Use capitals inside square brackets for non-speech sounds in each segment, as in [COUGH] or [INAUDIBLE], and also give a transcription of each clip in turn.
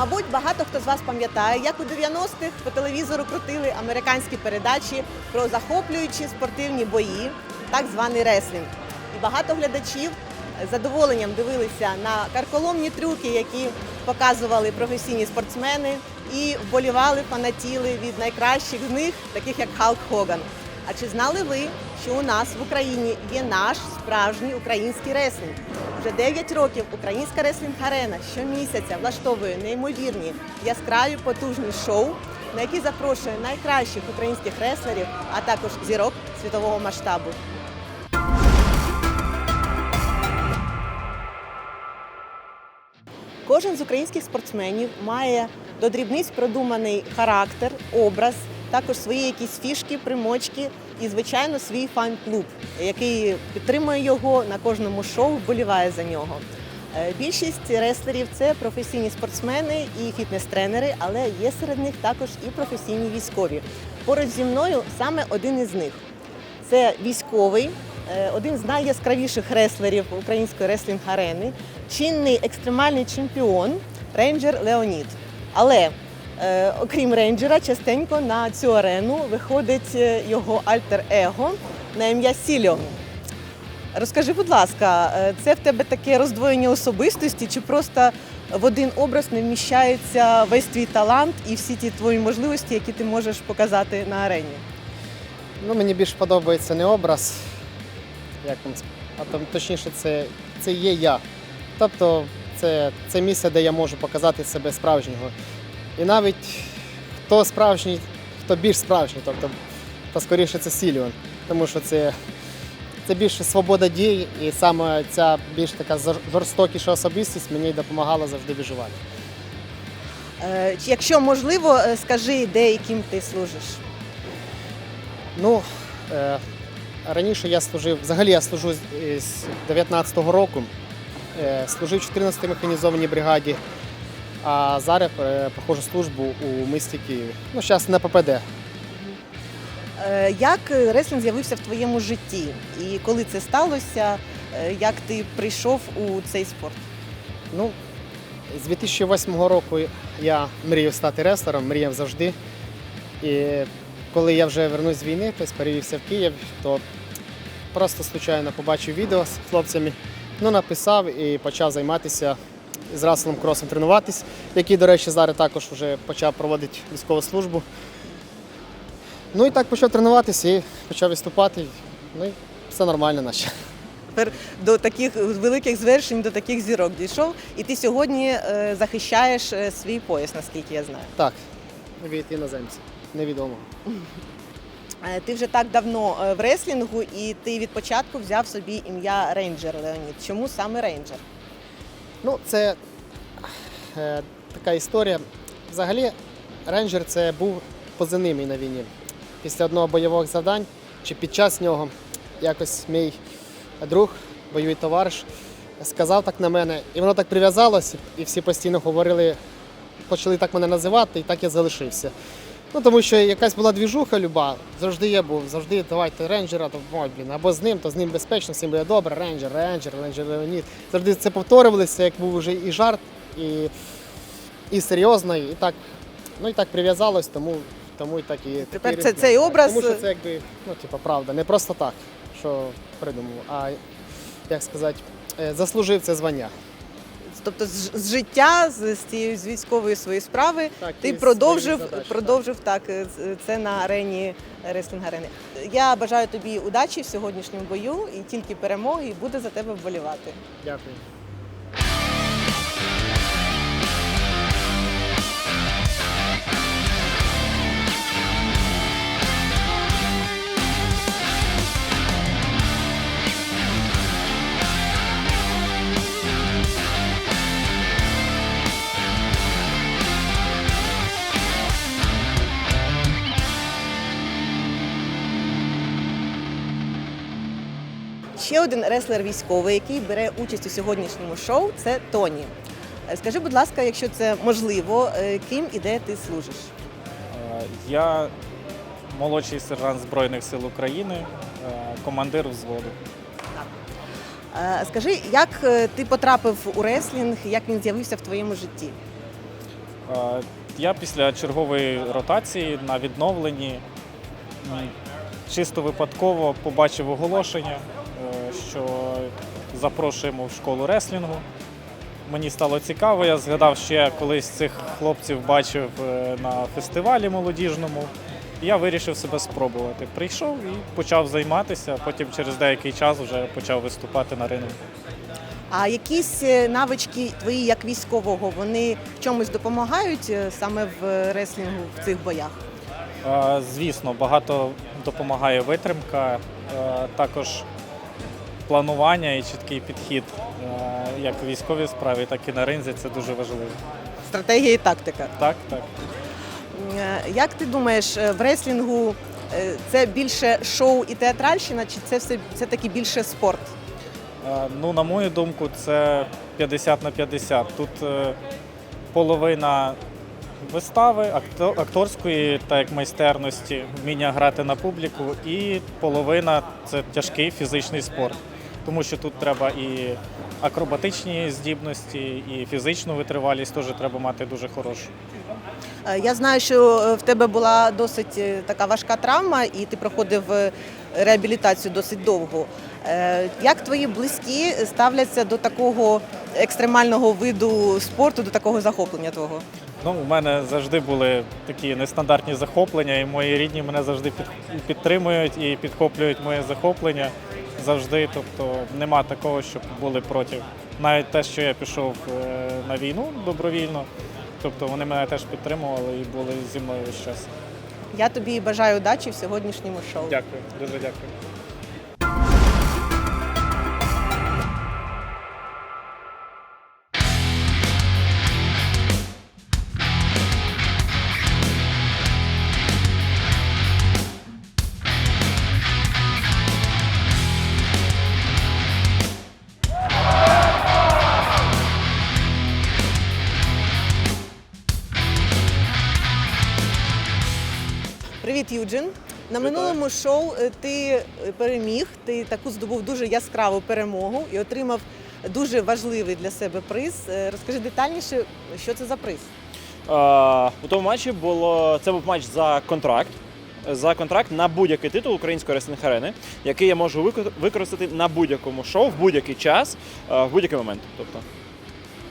Мабуть, багато хто з вас пам'ятає, як у 90-х по телевізору крутили американські передачі про захоплюючі спортивні бої, так званий реслінг. І багато глядачів з задоволенням дивилися на карколомні трюки, які показували професійні спортсмени, і вболівали, фанатіли від найкращих з них, таких як Халк Хоган. А чи знали ви, що у нас в Україні є наш справжній український реслінг? Вже 9 років українська реслінг-арена щомісяця влаштовує неймовірні яскраві потужні шоу, на які запрошує найкращих українських реслерів, а також зірок світового масштабу. Кожен з українських спортсменів має до дрібниць продуманий характер, образ, також свої якісь фішки, примочки і, звичайно, свій фан-клуб, який підтримує його на кожному шоу, вболіває за нього. Е, Більшість реслерів це професійні спортсмени і фітнес-тренери, але є серед них також і професійні військові. Поруч зі мною саме один із них. Це військовий, е, один з найяскравіших реслерів української реслінг-арени, чинний екстремальний чемпіон рейнджер Леонід. Але окрім рейнджера, частенько на цю арену виходить е, його альтер-его на ім'я Сільо. Розкажи, будь ласка, е, це в тебе таке роздвоєння особистості, чи просто в один образ не вміщається весь твій талант і всі ті твої можливості, які ти можеш показати на арені? Ну, мені більш подобається не образ, як вам а там точніше, це, це є я. Тобто це, це місце, де я можу показати себе справжнього. І навіть хто справжній, хто більш справжній, тобто, то скоріше це Сіліон. Тому що це, це більше свобода дій, і саме ця більш така жорстокіша особистість мені допомагала завжди виживати. Е, Якщо можливо, е, скажи, де і ким ти служиш. Ну, е, раніше я служив, взагалі я служу з, з 19-го року. Служив в 14-й механізованій бригаді, а зараз проходжу службу у місті Києві. Ну, зараз на ППД. Е, Як е, реслінг з'явився в твоєму житті? І коли це сталося, е, як ти прийшов у цей спорт? Ну, з 2008 року я мрію стати рестлером, мріяв завжди. І коли я вже вернусь з війни, тобто перевівся в Київ, то просто случайно побачив відео з хлопцями, ну, написав і почав займатися з Расселом Кросом тренуватись, який, до речі, зараз також вже почав проводити військову службу. Ну і так почав тренуватися і почав виступати. Ну і все нормально наче. Тепер до таких великих звершень, до таких зірок дійшов, і ти сьогодні е, захищаєш е, свій пояс, наскільки я знаю. Так, від іноземця. Невідомо. Е, Ти вже так давно в реслінгу, і ти від початку взяв собі ім'я Рейнджер Леонід. Чому саме Рейнджер? Ну, це е, така історія. Взагалі, рейнджер це був позивний мій на війні. Після одного бойового завдань чи під час нього якось мій друг, бойовий товариш, сказав так на мене, і воно так прив'язалося, і всі постійно говорили, почали так мене називати, і так я залишився. Ну, тому що якась була двіжуха люба, завжди я був, завжди давайте рейнджера, то ой, блін, або з ним, то з ним безпечно, всім буде добре, рейнджер, рейнджер, рейнджер Леонід. Завжди це повторювалося, як був вже і жарт, і, і серйозно, і так, ну і так прив'язалось, тому, тому і так і Тепер це- цей образ- Тому що це якби, ну, типу, правда, не просто так, що придумав, а як сказати, е, заслужив це звання. Тобто з, з життя, з, з цієї з військової своєї справи, Так, ти продовжив, задач, продовжив так. так з- це на арені реслінг арени. Я бажаю тобі удачі в сьогоднішньому бою і тільки перемоги, і буде за тебе вболівати. Дякую. Ще один реслер військовий, який бере участь у сьогоднішньому шоу, це Тоні. Е, Скажи, будь ласка, якщо це можливо, е, ким і де ти служиш? Е, Я молодший сержант Збройних сил України, командир взводу. Скажи, як ти потрапив у реслінг, як він з'явився в твоєму житті? Я після чергової ротації на відновленні чисто випадково побачив оголошення, що запрошуємо в школу реслінгу. Мені стало цікаво, я згадав, що я колись цих хлопців бачив е, на фестивалі молодіжному. Я вирішив себе спробувати. Прийшов і почав займатися, потім через деякий час вже почав виступати на рингу. А якісь е, навички твої як військового, вони в чомусь допомагають е, саме в реслінгу в цих боях? Звісно, багато допомагає витримка, також планування і чіткий підхід е, як в військовій справі, так і на ринзі. Це дуже важливо. Стратегія і тактика. Так, так. Е, Як ти думаєш, е, в реслінгу це більше шоу і театральщина, чи це все все таки більше спорт? Ну, на мою думку, це 50 на 50. Тут половина вистави, акторської та як майстерності, вміння грати на публіку, і половина це тяжкий фізичний спорт. Тому що тут треба і акробатичні здібності, і фізичну витривалість теж треба мати дуже хорошу. Е, Я знаю, що е, в тебе була досить е, така важка травма, і ти проходив реабілітацію досить довго. Як твої близькі ставляться до такого екстремального виду спорту, до такого захоплення твого? Ну, у мене завжди були такі нестандартні захоплення, і мої рідні мене завжди підтримують і підхоплюють моє захоплення завжди. Тобто нема такого, щоб були проти. Навіть те, що я пішов е, на війну добровільно, тобто вони мене теж підтримували і були зі мною весь час. Я тобі бажаю удачі в сьогоднішньому шоу. Дякую, дуже дякую. Юджин. На минулому шоу е, ти е, переміг. Ти таку здобув дуже яскраву перемогу і отримав дуже важливий для себе приз. Е, Розкажи детальніше, що це за приз. Е, У тому матчі було це був матч за контракт. За контракт на будь-який титул української реслінг арени, який я можу використати на будь-якому шоу в будь-який час, в будь-який момент. Тобто,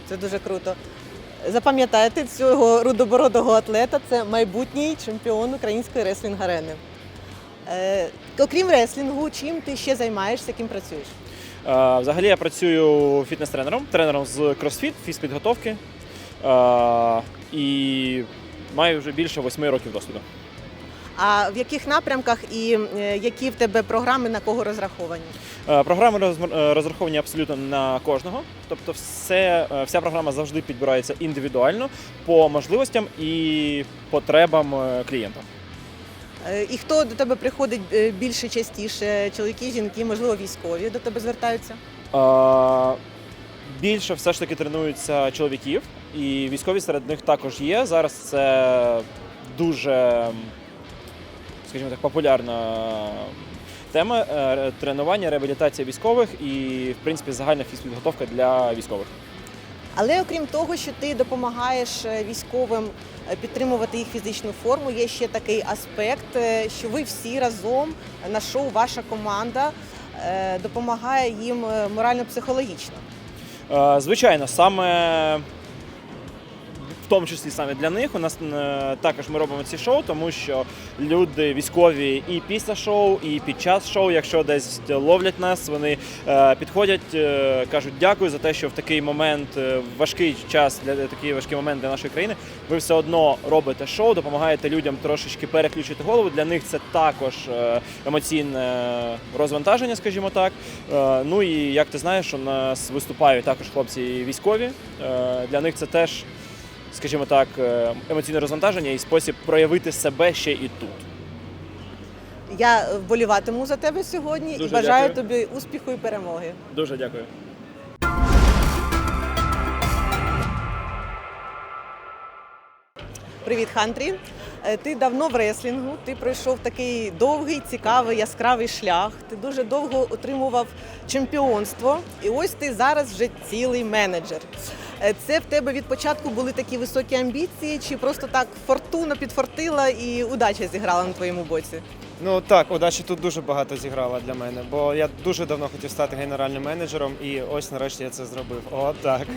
Це дуже круто. Запам'ятайте цього рудобородого атлета. Це майбутній чемпіон української реслінг арени. Е, окрім реслінгу, чим ти ще займаєшся, ким працюєш? е, взагалі я працюю фітнес-тренером, тренером з кросфіт, фізпідготовки е, і маю вже більше восьми років досвіду. А в яких напрямках і е, які в тебе програми на кого розраховані? Е, Програми е, розраховані абсолютно на кожного. Тобто, все, вся програма завжди підбирається індивідуально по можливостям і потребам клієнта. І хто до тебе приходить більше частіше? Чоловіки, жінки, можливо, військові до тебе звертаються? Більше все ж таки тренуються чоловіків, і військові серед них також є. Зараз це дуже, скажімо так, популярна тема е, тренування, реабілітація військових і, в принципі, загальна фізпідготовка для військових. Але окрім того, що ти допомагаєш е, військовим е, підтримувати їх фізичну форму, є ще такий аспект, що ви всі разом на шоу, ваша команда допомагає їм морально-психологічно. Звичайно, саме тому числі саме для них у нас е, також ми робимо ці шоу, тому що люди військові і після шоу, і під час шоу, якщо десь ловлять нас, вони е, підходять, е, кажуть дякую за те, що в такий момент, важкий час для такий важкий момент для нашої країни, ви все одно робите шоу, допомагаєте людям трошечки переключити голову. Для них це також емоційне розвантаження, скажімо так. Ну і як ти знаєш, у нас виступають також хлопці військові. Для них це теж, скажімо так, е, емоційне розвантаження і спосіб проявити себе ще і тут. Я вболіватиму за тебе сьогодні і бажаю дякую. тобі успіху і перемоги. Дуже дякую. Привіт, Хантрі. Е, Ти давно в реслінгу, ти пройшов такий довгий, цікавий, яскравий шлях. Ти дуже довго отримував чемпіонство, і ось ти зараз вже цілий менеджер. Е, Це в тебе від початку були такі високі амбіції, чи просто так фортуна підфортила і удача зіграла на твоєму боці? Ну так, удачі тут дуже багато зіграла для мене, бо я дуже давно хотів стати генеральним менеджером, і ось нарешті я це зробив. О, так.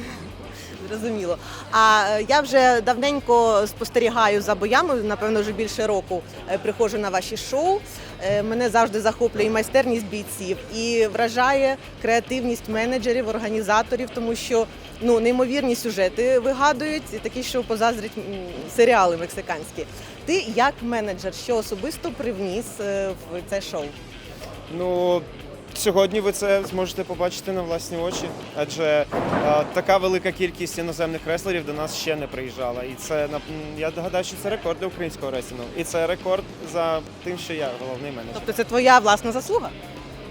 Зрозуміло. А е, я вже давненько спостерігаю за боями, напевно, вже більше року е, приходжу на ваші шоу. Е, Мене завжди захоплює майстерність бійців, і вражає креативність менеджерів, організаторів, тому що ну неймовірні сюжети вигадують, і такі, що позаздрять серіали мексиканські. Ти як менеджер, що особисто привніс е, в це шоу? Ну сьогодні ви це зможете побачити на власні очі, адже е, така велика кількість іноземних реслерів до нас ще не приїжджала. І це я гадаю, що це рекорд для українського реслінгу. І це рекорд за тим, що я головний менеджер. Тобто це твоя власна заслуга?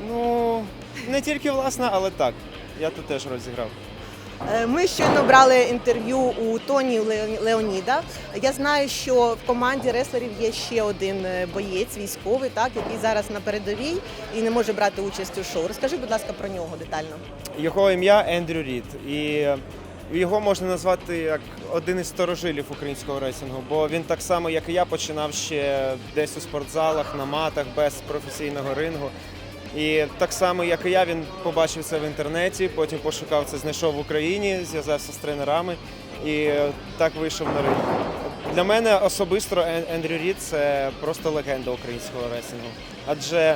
Ну не тільки власна, але так. Я тут теж розіграв. Е, Ми щойно брали інтерв'ю у Тоні Лео- Леоніда. Я знаю, що в команді реслерів є ще один е, боєць, військовий, так який зараз на передовій і не може брати участь у шоу. Розкажи, будь ласка, про нього детально. Його ім'я Ендрю Рід. І його можна назвати як один із старожилів українського рейсингу, бо він так само, як і я, починав ще десь у спортзалах, на матах, без професійного рингу. І так само, як і я, він побачив це в інтернеті, потім пошукав це, знайшов в Україні, зв'язався з тренерами і так вийшов на ринок. Для мене особисто Ен- Ендрю Рід це просто легенда українського ресінгу. Адже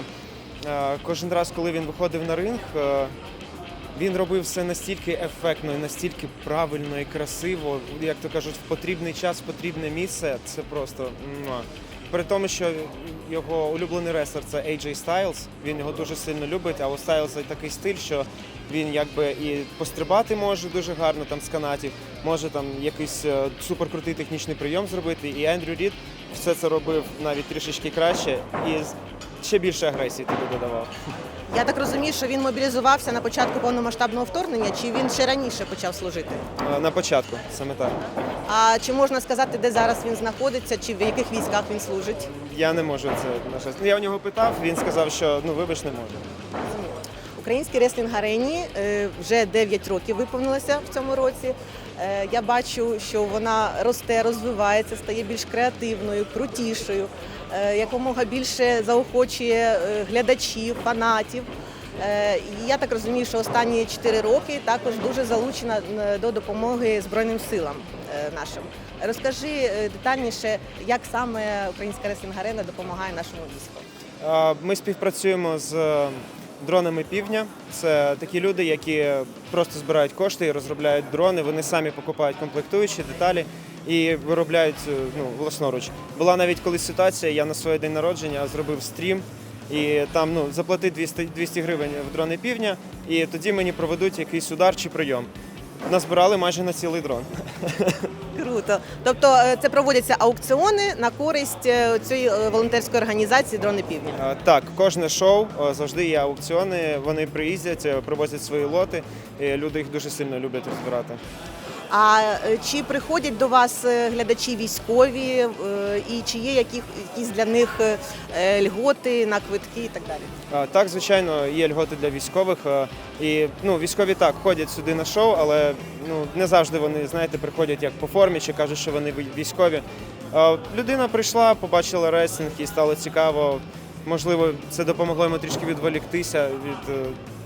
е, кожен раз, коли він виходив на ринг, е, він робив все настільки ефектно, настільки правильно і красиво, як то кажуть, в потрібний час, в потрібне місце. Це просто. При тому, що його улюблений рестлер це AJ Styles, Він його дуже сильно любить. А у Styles такий стиль, що він якби і пострибати може дуже гарно там з канатів, може там якийсь е, суперкрутий технічний прийом зробити. І Ендрю Рід все це робив навіть трішечки краще і ще більше агресії туди додавав. Я так розумію, що він мобілізувався на початку повномасштабного вторгнення, чи він ще раніше почав служити? Е, На початку, саме так. А чи можна сказати, де зараз він знаходиться, чи в яких військах він служить? Я не можу це на жаль. Ну, Я у нього питав, він сказав, що ну вибач, не можу. Українській реслінг арені е, вже 9 років виповнилося в цьому році. Е, Я бачу, що вона росте, розвивається, стає більш креативною, крутішою, е, якомога більше заохочує глядачів, фанатів. Я так розумію, що останні 4 роки також дуже залучена до допомоги Збройним силам нашим. Розкажи детальніше, як саме Українська реслінг арена допомагає нашому війську. Ми співпрацюємо з дронами півдня. Це такі люди, які просто збирають кошти і розробляють дрони. Вони самі покупають комплектуючі деталі і виробляють е, ну, власноруч. Була навіть колись ситуація, я на своє день народження зробив стрім. І там ну заплати 200, 200 гривень в дрони півдня, і тоді мені проведуть якийсь удар чи прийом. Назбирали майже на цілий дрон. [LAUGHS] Круто. Тобто е, це проводяться аукціони на користь е, цієї е, волонтерської організації Дрони Півдня. Так, кожне шоу завжди є аукціони. Вони приїздять, привозять свої лоти. І люди їх дуже сильно люблять розбирати. А е, чи приходять до вас е, глядачі військові, е, і чи є якісь для них льготи на квитки і так далі? Так, звичайно, є льготи для військових. І ну, військові так ходять сюди на шоу, але ну не завжди вони, знаєте, приходять як по формі чи кажуть, що вони військові. Людина прийшла, побачила рестлінг і стало цікаво. Можливо, це допомогло йому трішки відволіктися від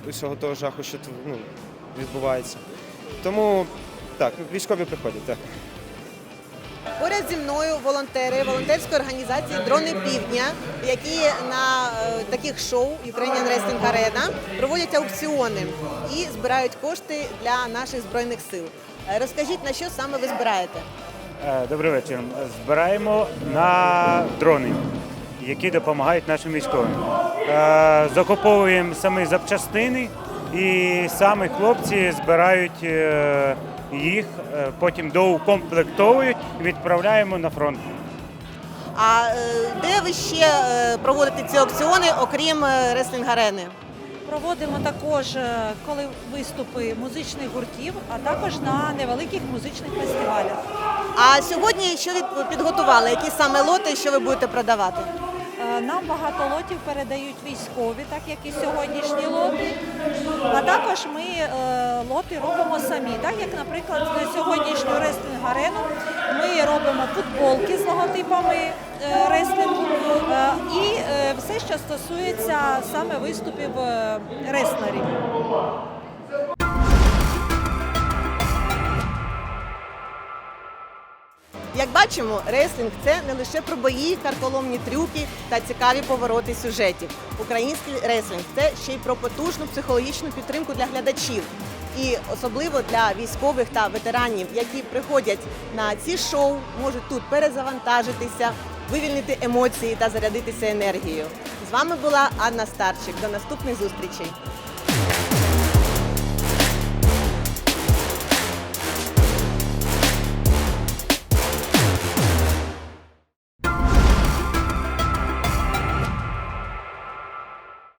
усього того жаху, що ну, відбувається. Тому так, військові приходять. Так. Поряд зі мною волонтери волонтерської організації Дрони Півдня, які на е, таких шоу Ukrainian Wrestling Arena проводять аукціони і збирають кошти для наших збройних сил. Е, Розкажіть, на що саме ви збираєте? Е, Добрий вечір. Збираємо на дрони, які допомагають нашим військовим. Е, Закуповуємо самі запчастини, і самі хлопці збирають е, їх, е, потім доукомплектовують і відправляємо на фронт. А е, де ви ще е, проводите ці аукціони, окрім реслінг арени? Проводимо також, коли виступи музичних гуртів, а також на невеликих музичних фестивалях. А сьогодні що ви підготували? Які саме лоти, що ви будете продавати? Нам багато лотів передають військові, так як і сьогоднішні лоти. А також ми е, лоти робимо самі. Так як, наприклад, на сьогоднішню реслінг-арену ми робимо футболки з логотипами е, реслінгу е, і все, що стосується саме виступів е, Як бачимо, реслінг це не лише про бої, карколомні трюки та цікаві повороти сюжетів. Український реслінг це ще й про потужну психологічну підтримку для глядачів. І особливо для військових та ветеранів, які приходять на ці шоу, можуть тут перезавантажитися, вивільнити емоції та зарядитися енергією. З вами була Анна Старчик. До наступних зустрічей.